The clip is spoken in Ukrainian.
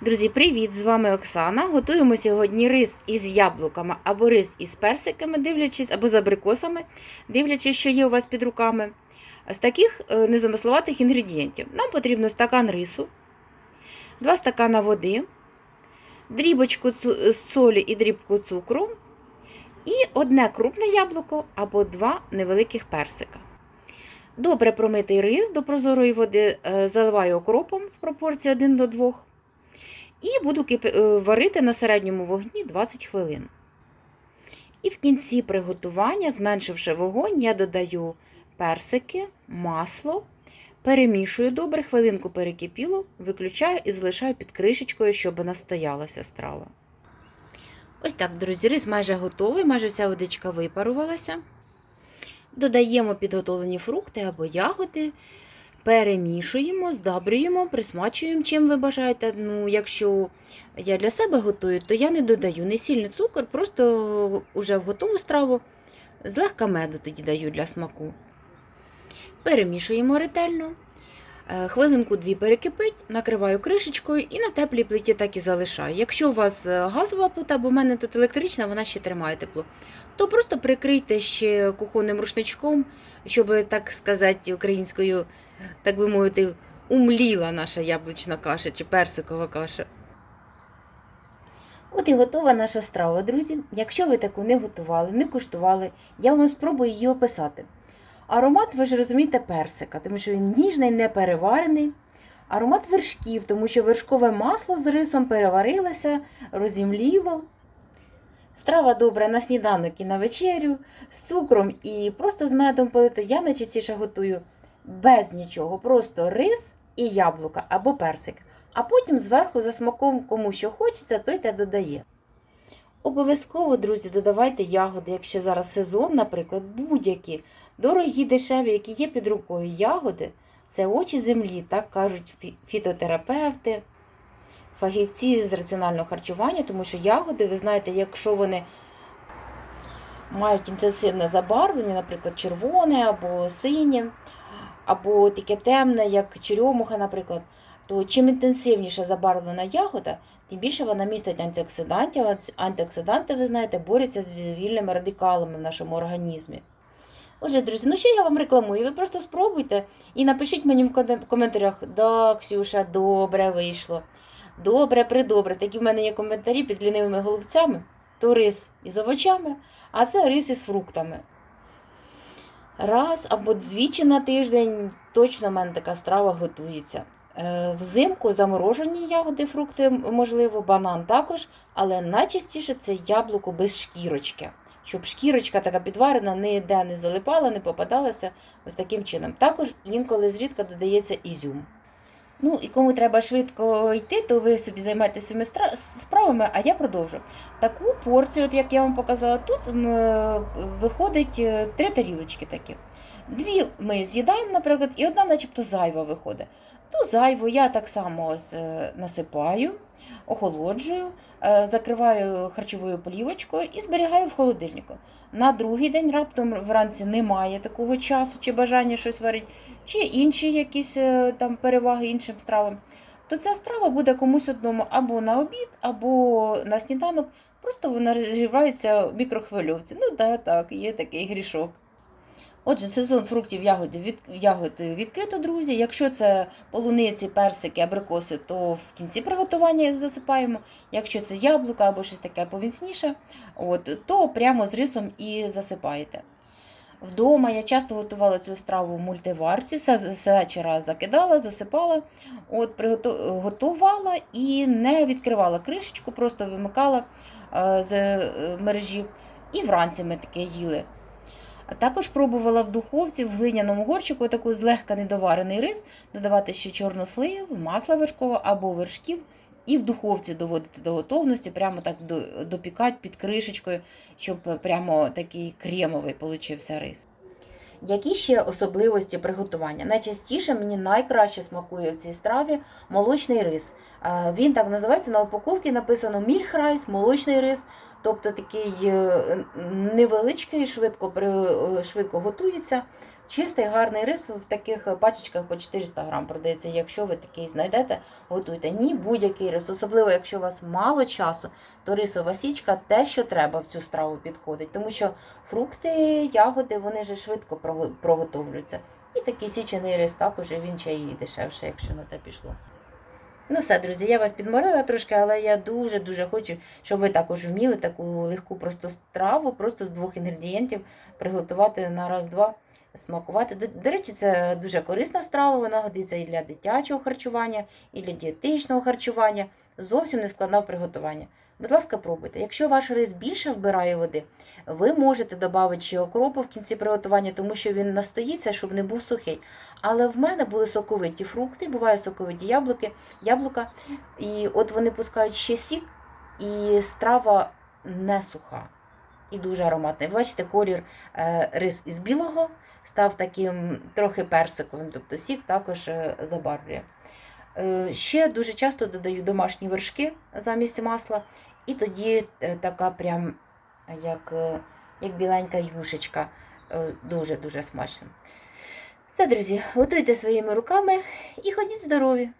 Друзі, привіт! З вами Оксана. Готуємо сьогодні рис із яблуками або рис із персиками, дивлячись, або з абрикосами, дивлячись, що є у вас під руками. З таких е, незамисловатих інгредієнтів нам потрібно стакан рису, 2 стакана води, дрібочку цу- солі і дрібку цукру, і одне крупне яблуко або два невеликих персика. Добре промитий рис до прозорої води е, заливаю окропом в пропорції 1 до 2. І буду е, варити на середньому вогні 20 хвилин. І в кінці приготування, зменшивши вогонь, я додаю персики, масло, перемішую добре, хвилинку перекипіло, виключаю і залишаю під кришечкою, щоб настоялася страва. Ось так, друзі, рис майже готовий, майже вся водичка випарувалася. Додаємо підготовлені фрукти або ягоди, перемішуємо, здабрюємо, присмачуємо, чим ви бажаєте. Ну, якщо я для себе готую, то я не додаю не сіль, не цукор, просто вже в готову страву злегка меду тоді даю для смаку. Перемішуємо ретельно. Е, Хвилинку-дві перекипить, накриваю кришечкою і на теплій плиті так і залишаю. Якщо у вас е, газова плита, бо в мене тут електрична, вона ще тримає тепло, то просто прикрийте ще кухонним рушничком, щоб, так сказати, українською, так би мовити, умліла наша яблучна каша чи персикова каша. От і готова наша страва, друзі. Якщо ви таку не готували, не куштували, я вам спробую її описати. Аромат, ви ж розумієте, персика, тому що він ніжний, не переварений. Аромат вершків, тому що вершкове масло з рисом переварилося, розімліло. Страва добра на сніданок і на вечерю, з цукром і просто з медом пилити. Я найчастіше готую без нічого, просто рис і яблука або персик. А потім зверху за смаком кому що хочеться, той те додає. Обов'язково, друзі, додавайте ягоди, якщо зараз сезон, наприклад, будь-які дорогі, дешеві, які є під рукою ягоди, це очі землі, так кажуть фітотерапевти, фахівці з раціонального харчування, тому що ягоди, ви знаєте, якщо вони мають інтенсивне забарвлення, наприклад, червоне або синє, або таке темне, як черемуха, наприклад, то чим інтенсивніше забарвлена ягода, тим більше вона містить антиоксидантів. Антиоксиданти, ви знаєте, борються з вільними радикалами в нашому організмі. Отже, друзі, ну що я вам рекламую? Ви просто спробуйте і напишіть мені в коментарях, да, Ксюша, добре вийшло. Добре, придобре. Такі в мене є коментарі під лінивими голубцями. То рис із овочами, а це рис із фруктами. Раз або двічі на тиждень точно в мене така страва готується. Е, Взимку заморожені ягоди, фрукти, можливо, банан також, але найчастіше це яблуко без шкірочки. Щоб шкірочка така підварена, ніде не залипала, не попадалася ось таким чином. Також інколи зрідка додається ізюм. Ну і кому треба швидко йти, то ви собі займаєтеся своїми справами, а я продовжу. Таку порцію, от як я вам показала, тут е, виходить е, три тарілочки такі. Дві ми з'їдаємо, наприклад, і одна, начебто, зайва виходить. Ту зайву я так само е, насипаю, охолоджую, е, закриваю харчовою плівочкою і зберігаю в холодильнику. На другий день раптом вранці немає такого часу чи бажання щось варити, чи інші якісь е, там переваги іншим стравам. То ця страва буде комусь одному або на обід, або на сніданок. Просто вона розігрівається в мікрохвильовці. Ну так, так, є такий грішок. Отже, сезон фруктів ягод, від, ягод відкрито, друзі. Якщо це полуниці, персики, абрикоси, то в кінці приготування засипаємо. Якщо це яблука або щось таке повіцніше, от, то прямо з рисом і засипаєте. Вдома я часто готувала цю страву в мультиварці, з вечора закидала, засипала, от, готувала і не відкривала кришечку, просто вимикала е, з е, мережі. І вранці ми таке їли. Також пробувала в духовці в глиняному горчику таку злегка недоварений рис, додавати ще чорнослив, масло вершкове або вершків, і в духовці доводити до готовності, прямо так допікати під кришечкою, щоб прямо такий кремовий получився рис. Які ще особливості приготування? Найчастіше мені найкраще смакує в цій страві молочний рис. Е, Він так називається на упаковці написано мільхрайс, молочний рис. Тобто такий е, невеличкий, швидко, е, швидко готується. Чистий гарний рис в таких пачечках по 400 грам продається. Якщо ви такий знайдете, готуйте. Ні, будь-який рис, особливо якщо у вас мало часу, то рисова січка те, що треба в цю страву підходить. Тому що фрукти, ягоди, вони же швидко прого- проготовлюються. І такий січений рис також він ще і дешевше, якщо на те пішло. Ну все, друзі, я вас підморила трошки, але я дуже-дуже хочу, щоб ви також вміли таку легку просто страву, просто з двох інгредієнтів приготувати на раз-два, смакувати. До, до речі, це дуже корисна страва, вона годиться і для дитячого харчування, і для дієтичного харчування. Зовсім не складна в приготуванні. Будь ласка, пробуйте. Якщо ваш рис більше вбирає води, ви можете додати ще окропу в кінці приготування, тому що він настоїться, щоб не був сухий. Але в мене були соковиті фрукти, бувають соковиті яблуки, яблука, і от вони пускають ще сік, і страва не суха. І дуже ароматний. Бачите, колір е, рис із білого став таким трохи персиковим, тобто сік також е, забарвлює. Е, ще дуже часто додаю домашні вершки замість масла, і тоді така прям як, як біленька юшечка. Дуже-дуже смачно. Все, друзі, готуйте своїми руками і ходіть здорові!